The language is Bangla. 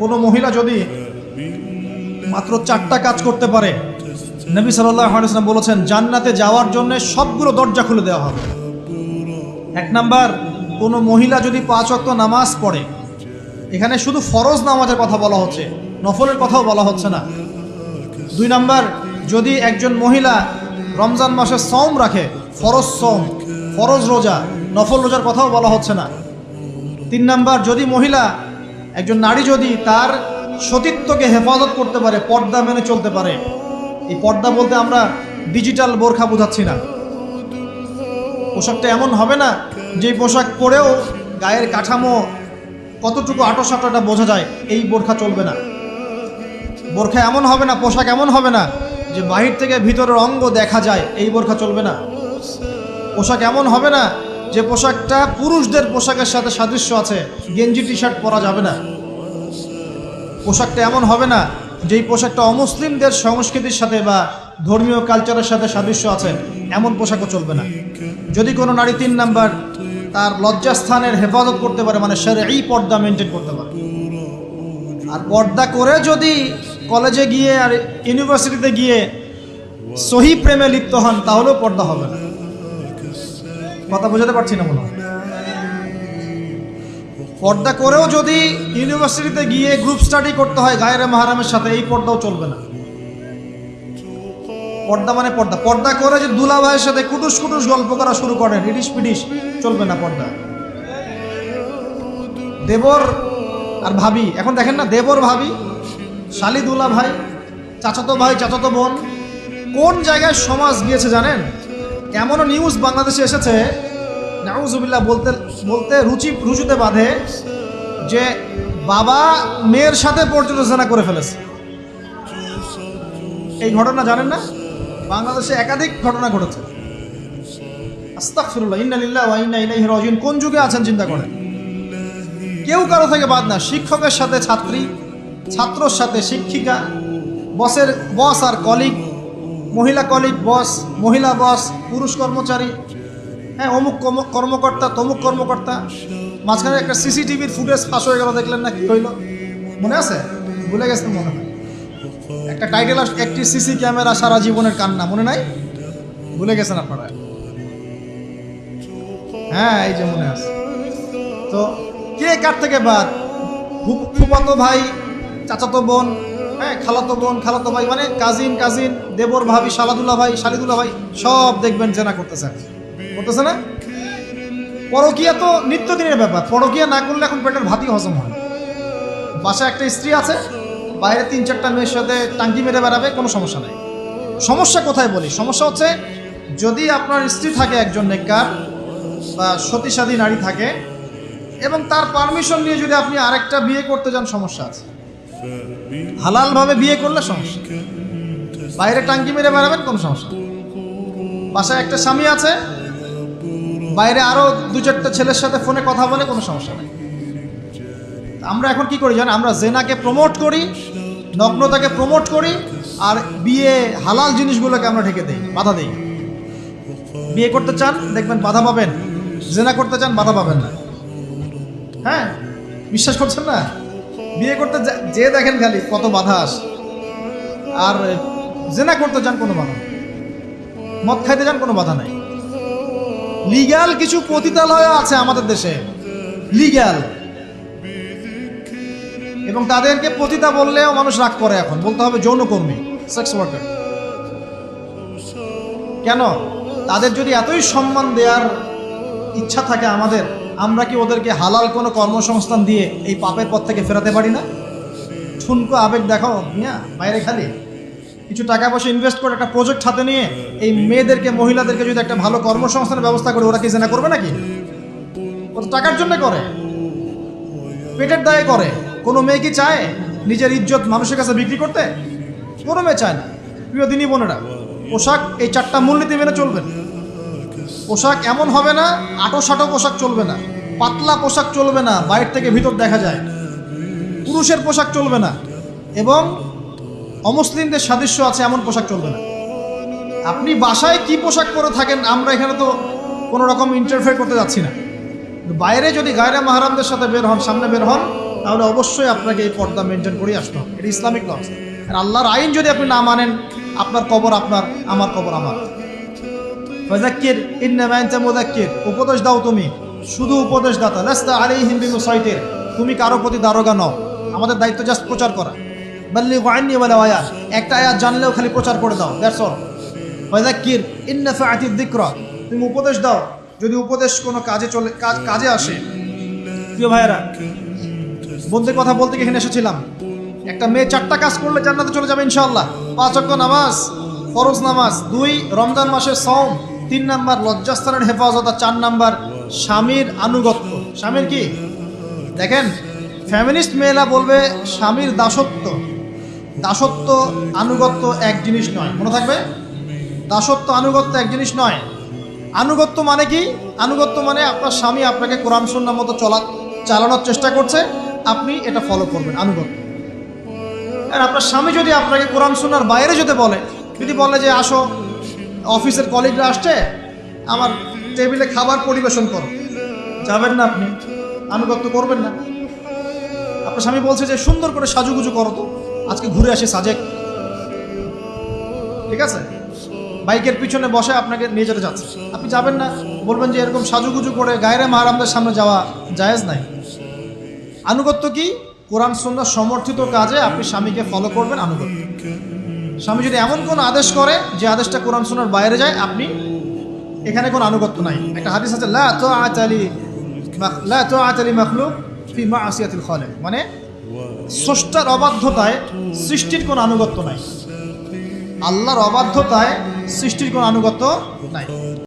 কোনো মহিলা যদি মাত্র চারটা কাজ করতে পারে, নবী সাল্লাম বলেছেন, জান্নাতে যাওয়ার জন্য সবগুলো দরজা খুলে দেওয়া হবে। এক নাম্বার, কোনো মহিলা যদি পাঁচ অক্ত নামাজ পড়ে, এখানে শুধু ফরজ নামাজের কথা বলা হচ্ছে, নফলের কথাও বলা হচ্ছে না। দুই নাম্বার, যদি একজন মহিলা রমজান মাসে সম রাখে, ফরজ সম ফরজ রোজা, নফল রোজার কথাও বলা হচ্ছে না। তিন নাম্বার, যদি মহিলা একজন নারী যদি তার সতীত্বকে হেফাজত করতে পারে, পর্দা মেনে চলতে পারে, এই পর্দা বলতে আমরা ডিজিটাল বোরখা বোঝাচ্ছি না। পোশাকটা এমন হবে না যে পোশাক পরেও গায়ের কাঠামো কতটুকু আটো সাটোটা বোঝা যায়, এই বোরখা চলবে না। বোরখা এমন হবে না, পোশাক এমন হবে না, যে বাহির থেকে ভিতরের অঙ্গ দেখা যায়, এই বোরখা চলবে না। পোশাক এমন হবে না যে পোশাকটা পুরুষদের পোশাকের সাথে সাদৃশ্য আছে, গেঞ্জি টি শার্ট পরা যাবে না। পোশাকটা এমন হবে না, যেই পোশাকটা অমুসলিমদের সংস্কৃতির সাথে বা ধর্মীয় কালচারের সাথে সাদৃশ্য আছে, এমন পোশাকও চলবে না। যদি কোনো নারী তিন নাম্বার তার লজ্জাস্থানের হেফাজত করতে পারে মানে সেরে এই পর্দা মেনটেন করতে পারে। আর পর্দা করে যদি কলেজে গিয়ে আর ইউনিভার্সিটিতে গিয়ে সহি প্রেমে লিপ্ত হন, তাহলেও পর্দা হবে না। কথা বোঝাতে পারছি না মনে পর্দা করেও যদি ইউনিভার্সিটিতে গিয়ে গ্রুপ স্টাডি করতে হয় গায়ের মাহারামের সাথে, এই পর্দাও চলবে না। পর্দা মানে পর্দা। পর্দা করে যে দুলা ভাইয়ের সাথে কুটুস কুটুস গল্প করা শুরু করেন ইডিস পিডিস চলবে না পর্দা। দেবর আর ভাবি, এখন দেখেন না, দেবর ভাবি, শালি দুলা ভাই চাচাতো ভাই, চাচাতো বোন, কোন জায়গায় সমাজ গিয়েছে জানেন? এমনও নিউজ বাংলাদেশে এসেছে, নাউজুবিল্লাহ বলতে বলতে রুচি, রুচুতে বাঁধে যে বাবা মেয়ের সাথে পর্যন্ত জেনা করে ফেলেছে। এই ঘটনা জানেন না? বাংলাদেশে একাধিক ঘটনা ঘটেছে। কোন যুগে আছেন চিন্তা করেন? কেউ কারও থেকে বাদ না। শিক্ষকের সাথে ছাত্রী, ছাত্রর সাথে শিক্ষিকা, বসের বস আর কলিগ মহিলা কলিগ, বস, মহিলা বস, পুরুষ কর্মচারী হ্যাঁ অমুক কর্ম- কর্মকর্তা, তমুক কর্মকর্তা। মাঝখানে একটা সিসিটিভির ফুটেজ ফাঁস হয়ে গেল, দেখলেন না কি হইল? মনে আছে? ভুলে গেছেন মনে হয়। একটা টাইটেল একটি সিসি ক্যামেরা সারা জীবনের কান্না, মনে নাই? ভুলে গেছেন আপনারা? হ্যাঁ এই যে মনে আছে। তো কে কার থেকে বাদ? ফু- ফুফাতো ভাই, চাচাতো বোন হ্যাঁ খালাতো বোন, খালাতো ভাই মানে কাজিন কাজিন দেবর ভাবি শালাদুল্লাহ ভাই শালিদুল্লাহ ভাই, সব দেখবেন জেনা করতেছে। করতেছে না? পরকিয়া তো নিত্যদিনের ব্যাপার। পরকিয়া না করলে এখন পেটের ভাতই হজম হয় বাসায় একটা স্ত্রী আছে, বাইরে তিন চারটা মেয়ের সাথে টাঙ্কি মেরে বেড়াবে, কোনো সমস্যা নেই। সমস্যা কোথায় বলি? সমস্যা হচ্ছে, যদি আপনার স্ত্রী থাকে একজন নেককার বা সতীসাধী নারী থাকে, এবং তার পারমিশন নিয়ে যদি আপনি আরেকটা বিয়ে করতে যান, সমস্যা আছে। হালালভাবে বিয়ে করলে সমস্যা? বাইরে টাঙ্কি মেরে বেড়াবেন কোনো সমস্যা। বাসায় একটা স্বামী আছে, বাইরে আরও দু চারটা ছেলের সাথে ফোনে কথা বলে কোনো সমস্যা নেই। আমরা এখন কি করি জানেন? আমরা জেনাকে প্রমোট করি, নগ্নতাকে প্রমোট করি, আর বিয়ে হালাল জিনিসগুলোকে আমরা ঢেকে দিই, বাধা দিই। বিয়ে করতে চান, দেখবেন বাধা পাবেন। জেনা করতে চান, বাধা পাবেন না। হ্যাঁ? বিশ্বাস করছেন না? বিয়ে করতে যা- দেখেন খালি কত বাধা আসে। আর জেনা করতে চান কোনো বাধা মদ খাইতে যান কোনো বাধা নাই। লিগ্যাল কিছু পতিতালয় আছে আমাদের দেশে। লিগ্যাল। এবং তাদেরকে পতিতা বললেও মানুষ রাগ করে এখন। বলতে হবে যৌনকর্মী সেক্স ওয়ার্কার কেন? তাদের যদি এতই সম্মান দেওয়ার ইচ্ছা থাকে আমাদের আমরা কি ওদেরকে হালাল কোনো কর্মসংস্থান দিয়ে এই পাপের পথ থেকে ফেরাতে পারি না? ঠুনকো আবেগ দেখাও, মিয়া, বাইরে খালি। কিছু টাকা পয়সা ইনভেস্ট করে একটা প্রজেক্ট হাতে নিয়ে এই মেয়েদেরকে, মহিলাদেরকে যদি একটা ভালো কর্মসংস্থানের ব্যবস্থা করে, ওরা কি জেনা করবে নাকি? ও তো টাকার জন্য করে। পেটের দায়ে করে। কোনো মেয়ে কি চায় নিজের ইজ্জত মানুষের কাছে বিক্রি করতে? কোনো মেয়ে চায় না। প্রিয় দিনী বোনেরা, পোশাক এই চারটা মূলনীতি মেনে চলবেন। পোশাক এমন হবে না আটো সাটো পোশাক চলবে না। পাতলা পোশাক চলবে না, বাইরে থেকে ভিতর দেখা যায়। পুরুষের পোশাক চলবে না এবং অমুসলিমদের সাদৃশ্য আছে, এমন পোশাক চলবে না। আপনি বাসায় কি পোশাক পরে থাকেন, আমরা এখানে তো কোনো রকম ইন্টারফেয়ার করতে যাচ্ছি না। বাইরে যদি গায়রা মাহারামদের সাথে বের হন, সামনে বের হন, তাহলে অবশ্যই আপনাকে এই পর্দা মেনটেন করেই আসতে হবে। এটা ইসলামিক লস আর আল্লাহর আইন যদি আপনি না মানেন, আপনার কবর আপনার, আমার কবর আমার। উপদেশ দাও তুমি। শুধু উপদেশ দাতা লাস্তা আলাইহিম বিমুসাইতির। তুমি কারও প্রতি দারোগা নও। আমাদের দায়িত্ব জাস্ট প্রচার করা। বাল্লি ওয়াইনি বলে আয়াত একটা আয়াত জানলেও খালি প্রচার করে দাও। দ্যাটস অল ফাজাক্কির ইন্না ফাআতিদ যিকরা। তুমি উপদেশ দাও। যদি উপদেশ কোনো কাজে চলে, কাজ, কাজে আসে। প্রিয় ভাইয়েরা বন্ধুর কথা বলতে গিয়ে এখানে এসেছিলাম। একটা মেয়ে চারটা কাজ করলে জান্নাতে চলে যাবে ইনশাল্লাহ পাঁচ অক্ট নামাজ, ফরজ নামাজ, দুই রমজান মাসের সম তিন নাম্বার লজ্জাস্থানের হেফাজত আর চার নাম্বার স্বামীর আনুগত্য। স্বামীর কি? দেখেন ফ্যামিলিস্ট মেয়েরা বলবে স্বামীর দাসত্ব। দাসত্ব, আনুগত্য এক জিনিস নয়। মনে থাকবে? দাসত্ব, আনুগত্য এক জিনিস নয়। আনুগত্য মানে কি? আনুগত্য মানে আপনার স্বামী আপনাকে কোরআন সুন্নার মতো চলা, চালানোর চেষ্টা করছে, আপনি এটা ফলো করবেন, আনুগত্য। আর আপনার স্বামী যদি আপনাকে কোরআন সুন্নার বাইরে যেতে বলে, যদি বলে যে আসো, অফিসের কলিগরা আসছে, আমার টেবিলে খাবার পরিবেশন করো। যাবেন না আপনি। আনুগত্য করবেন না। আপনার স্বামী বলছে যে, সুন্দর করে সাজুগুজু করো তো। আজকে ঘুরে আসি সাজেক। ঠিক আছে? বাইকের পিছনে বসে আপনাকে নিয়ে যেতে যাচ্ছে। আপনি যাবেন না। বলবেন যে, এরকম সাজুগুজু করে গায়রে মাহারামদের সামনে যাওয়া জায়েজ নাই। আনুগত্য কি? কোরআন, সুন্নাহ সমর্থিত কাজে আপনি স্বামীকে ফলো করবেন আনুগত্য। স্বামী যদি এমন কোন আদেশ করে যে, আদেশটা কোরআন সুন্নার বাইরে যায়, আপনি এখানে কোনো আনুগত্য নাই। একটা হাদিস আছে, লা তো আতালি লা তো আতালি মাখলুক খালিক মানে স্রষ্টার অবাধ্যতায় সৃষ্টির কোনো আনুগত্য নাই। আল্লাহর অবাধ্যতায় সৃষ্টির কোনো আনুগত্য নাই।